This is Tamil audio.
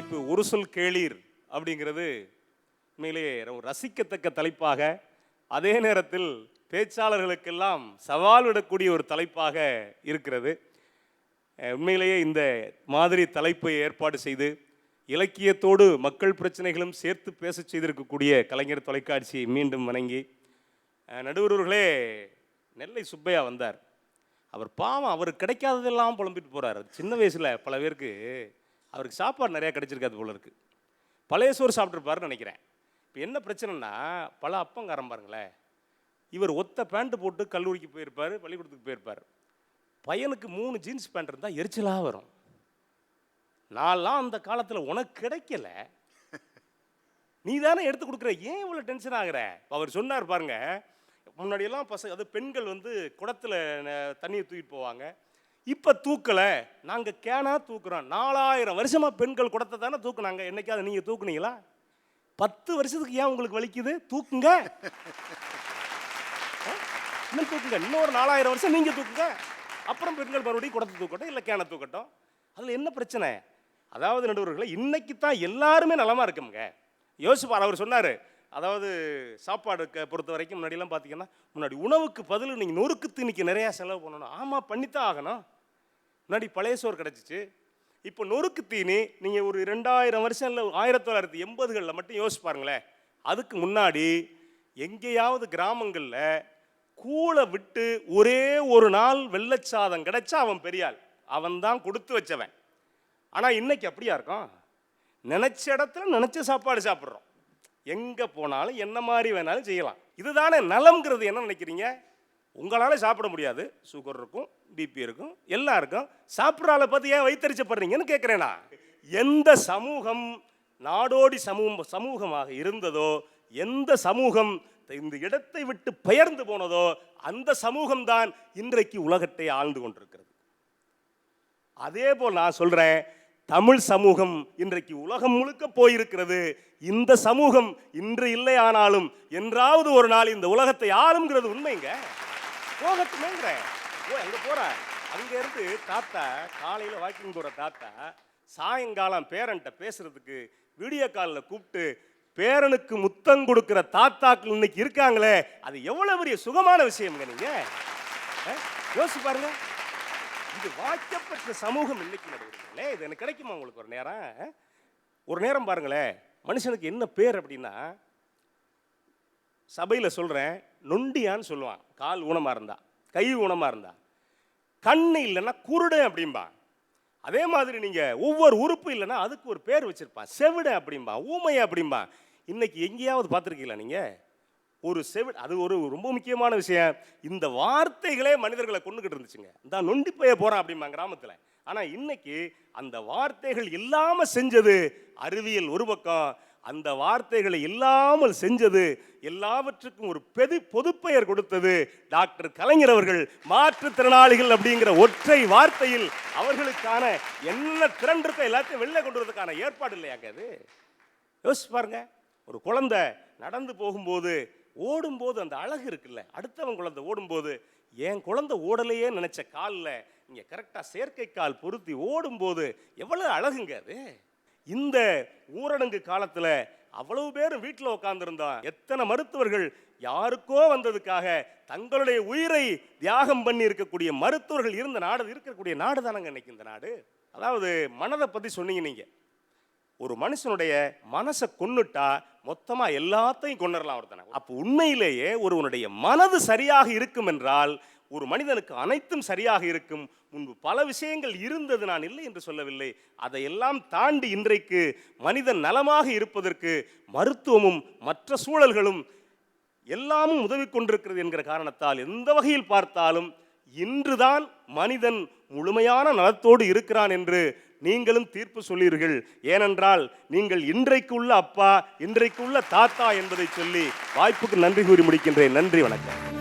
தலைப்பு ஒரு சொல் கேளீர் அப்படிங்கிறது உண்மையிலேயே ரசிக்கத்தக்க தலைப்பாக அதே நேரத்தில் பேச்சாளர்களுக்கெல்லாம் சவால் விடக்கூடிய ஒரு தலைப்பாக இருக்கிறது. உண்மையிலேயே இந்த மாதிரி தலைப்பை ஏற்பாடு செய்து இலக்கியத்தோடு மக்கள் பிரச்சனைகளும் சேர்த்து பேச செய்திருக்கக்கூடிய கலைஞர் தொலைக்காட்சியை மீண்டும் வணங்கி நடுவரூர்களே நடுவர்களே நெல்லை சுப்பையா வந்தார். அவர் பாவம் அவருக்கு கிடைக்காததெல்லாம் புலம்பிட்டு போகிறார் சின்ன வயசுல பல பேருக்கு அவருக்கு சாப்பாடு நிறையா கிடைச்சிருக்காது போல இருக்குது பழைய சோறு சாப்பிட்ருப்பாருன்னு நினைக்கிறேன். இப்போ என்ன பிரச்சனைனா பல அப்பங்காரம் பாருங்களேன் இவர் ஒத்த பேண்ட்டு போட்டு கல்லூரிக்கு போயிருப்பார் பள்ளிக்கூடத்துக்கு போயிருப்பார். பையனுக்கு மூணு ஜீன்ஸ் பேண்ட் இருந்தால் எரிச்சலாக வரும். நான்லாம் அந்த காலத்தில் உனக்கு கிடைக்கல. நீ தானே எடுத்து கொடுக்குற ஏன் இவ்வளோ டென்ஷன் ஆகுற? அவர் சொன்னார் பாருங்க முன்னாடியெல்லாம் பசங்க அது பெண்கள் வந்து குடத்தில் ந- தண்ணியை தூக்கிட்டு போவாங்க. இப்போ தூக்கலை நாங்கள் கேனா தூக்குறோம். நாலாயிரம் வருஷமாக பெண்கள் குடத்தை தானே தூக்குனாங்க. என்னைக்காவது நீங்கள் தூக்குனீங்களா? பத்து வருஷத்துக்கு ஏன் உங்களுக்கு வலிக்குது? தூக்குங்க. இன்னும் தூக்குங்க. இன்னொரு நாலாயிரம் வருஷம் நீங்கள் தூக்குங்க. அப்புறம் பெண்கள் மறுபடியும் குடத்தை தூக்கட்டும் இல்லை கேனை தூக்கட்டும். அதில் என்ன பிரச்சனை? அதாவது நடுவர்களை இன்னைக்கு தான் எல்லாருமே நலமாக இருக்குங்க யோசிப்பார் அவர் சொன்னார். அதாவது சாப்பாடு பொறுத்த வரைக்கும் முன்னாடிலாம் பார்த்தீங்கன்னா முன்னாடி உணவுக்கு பதில் நீங்கள் நொறுக்கு தீனிக்கு நிறையா செலவு பண்ணணும். ஆமாம் பண்ணித்தான் ஆகணும். முன்னாடி பழைய சோறு கிடச்சிச்சு. இப்போ நொறுக்கு தீனி நீங்கள் ஒரு ரெண்டாயிரம் வருஷம் இல்லை ஆயிரத்தி தொள்ளாயிரத்தி எண்பதுகளில் மட்டும் யோசிச்சு பாருங்களேன். அதுக்கு முன்னாடி எங்கேயாவது கிராமங்களில் கூளை விட்டு ஒரே ஒரு நாள் வெள்ளச்சாதம் கிடைச்சா அவன் பெரியாள். அவன் தான் கொடுத்து வச்சவன். ஆனால் இன்னைக்கு அப்படியா இருக்கும்? நினச்ச இடத்துல நினச்ச சாப்பாடு சாப்பிட்றோம். எங்கே போனாலும் என்ன மாதிரி வேணாலும் செய்யலாம். இதுதானே நலம்ங்கிறது என்ன நினைக்கிறீங்க? உங்களால் சாப்பிட முடியாது. சுகர் இருக்கும் பிபி இருக்கும் எல்லாம் இருக்கும். சாப்பிட்ற பார்த்து ஏன் வைத்தறிச்சப்படுறீங்கன்னு கேட்குறேனா எந்த சமூகம் நாடோடி சமூகம் சமூகமாக இருந்ததோ எந்த சமூகம் இந்த இடத்தை விட்டு பெயர்ந்து போனதோ அந்த சமூகம்தான் இன்றைக்கு உலகத்தை ஆழ்ந்து கொண்டிருக்கிறது. அதே போல் நான் சொல்கிறேன் தமிழ் சமூகம் இன்றைக்கு உலகம் முழுக்க போயிருக்கிறது. இந்த சமூகம் இன்று இல்லை ஆனாலும் என்றாவது ஒரு நாள் இந்த உலகத்தை ஆளுங்கிறது உண்மைங்க. போகத்துமேங்கிறேன் ஓ அங்கே போகிற அங்கேருந்து தாத்தா காலையில் வாக்கிங் போகிற தாத்தா சாயங்காலம் பேரன்ட்ட பேசுறதுக்கு வீடியோ காலில் கூப்பிட்டு பேரனுக்கு முத்தம் கொடுக்குற தாத்தாக்கள் இன்னைக்கு இருக்காங்களே அது எவ்வளோ பெரிய சுகமான விஷயம்ங்க நீங்கள் அஹ், யோசிச்சு பாருங்க. இது வாக்கப்பட்ட சமூகம் இன்னைக்கு நடுவர்களே இது எனக்கு கிடைக்குமா உங்களுக்கு ஒரு நேரம்? ஒரு நேரம் பாருங்களேன் மனுஷனுக்கு என்ன பேர் அப்படின்னா சபையில் சொல்கிறேன் நொண்டியான்னு சொல்லுவான் கால் ஊனமாக இருந்தால் கை ஊனமாக இருந்தா. கண்ணு இல்லைன்னா குருடன் அப்படிம்பா. அதே மாதிரி நீங்கள் ஒவ்வொரு உறுப்பு இல்லைன்னா அதுக்கு ஒரு பேர் வச்சிருப்பான் செவிடு அப்படிம்பா ஊமை அப்படிம்பா. இன்னைக்கு எங்கேயாவது பார்த்துருக்கீங்களா நீங்கள் ஒரு செவி அது ஒரு ரொம்ப முக்கியமான விஷயம். இந்த வார்த்தைகளே மனிதர்களை கொண்டுகிட்டு இருந்துச்சுங்க. இந்த நொண்டி போய போகிறான் அப்படிமா கிராமத்தில். ஆனால் இன்னைக்கு அந்த வார்த்தைகள் இல்லாமல் செஞ்சது அறிவியல் ஒரு பக்கம் அந்த வார்த்தைகளை இல்லாமல் செஞ்சது எல்லாவற்றுக்கும் ஒரு பெது பொதுப்பெயர் கொடுத்தது டாக்டர் கலைஞர் அவர்கள். மாற்றுத்திறனாளிகள் அப்படிங்கிற ஒற்றை வார்த்தையில் அவர்களுக்கான என்ன திறன் இருக்க எல்லாத்தையும் வெளில கொண்டு வரதுக்கான ஏற்பாடு இல்லையாங்க அது யோசிச்சு பாருங்க. ஒரு குழந்தை நடந்து போகும்போது ஓடும்போது அந்த அழகு இருக்குல்ல. அடுத்தவன் குழந்தை ஓடும்போது என் குழந்தை ஓடலையே நினைச்ச காலில் இங்கே கரெக்டாக செயற்கை கால் பொருத்தி ஓடும்போது எவ்வளவு அழகுங்க அது? இந்த ஊரடங்கு காலத்தில் அவ்வளவு பேர் வீட்டில் உட்காந்துருந்தான் எத்தனை மருத்துவர்கள் யாருக்கோ வந்ததுக்காக தங்களுடைய உயிரை தியாகம் பண்ணி இருக்கக்கூடிய மருத்துவர்கள் இருந்த நாடு இருக்கக்கூடிய நாடு தானங்க இன்னைக்கு இந்த நாடு? அதாவது மனதை பற்றி சொன்னீங்க நீங்கள் ஒரு மனுஷனுடைய மனசை கொன்னுட்டா மொத்தமா எல்லாத்தையும் கொண்டுடலாம் ஒருத்தனை அப்போ உண்மையிலேயே ஒருவனுடைய மனது சரியாக இருக்கும் என்றால் ஒரு மனிதனுக்கு அனைத்தும் சரியாக இருக்கும் முன்பு பல விஷயங்கள் இருந்தது நான் இல்லை என்று சொல்லவில்லை. அதையெல்லாம் தாண்டி இன்றைக்கு மனிதன் நலமாக இருப்பதற்கு மருத்துவமும் மற்ற சூழல்களும் எல்லாமும் உதவி கொண்டிருக்கிறது என்கிற காரணத்தால் எந்த வகையில் பார்த்தாலும் இன்றுதான் மனிதன் முழுமையான நலத்தோடு இருக்கிறான் என்று நீங்களும் தீர்ப்பு சொல்லீர்கள் ஏனென்றால் நீங்கள் இன்றைக்கு உள்ள அப்பா இன்றைக்கு உள்ள தாத்தா என்பதை சொல்லி வாய்ப்புக்கு நன்றி கூறி முடிக்கின்றேன். நன்றி வணக்கம்.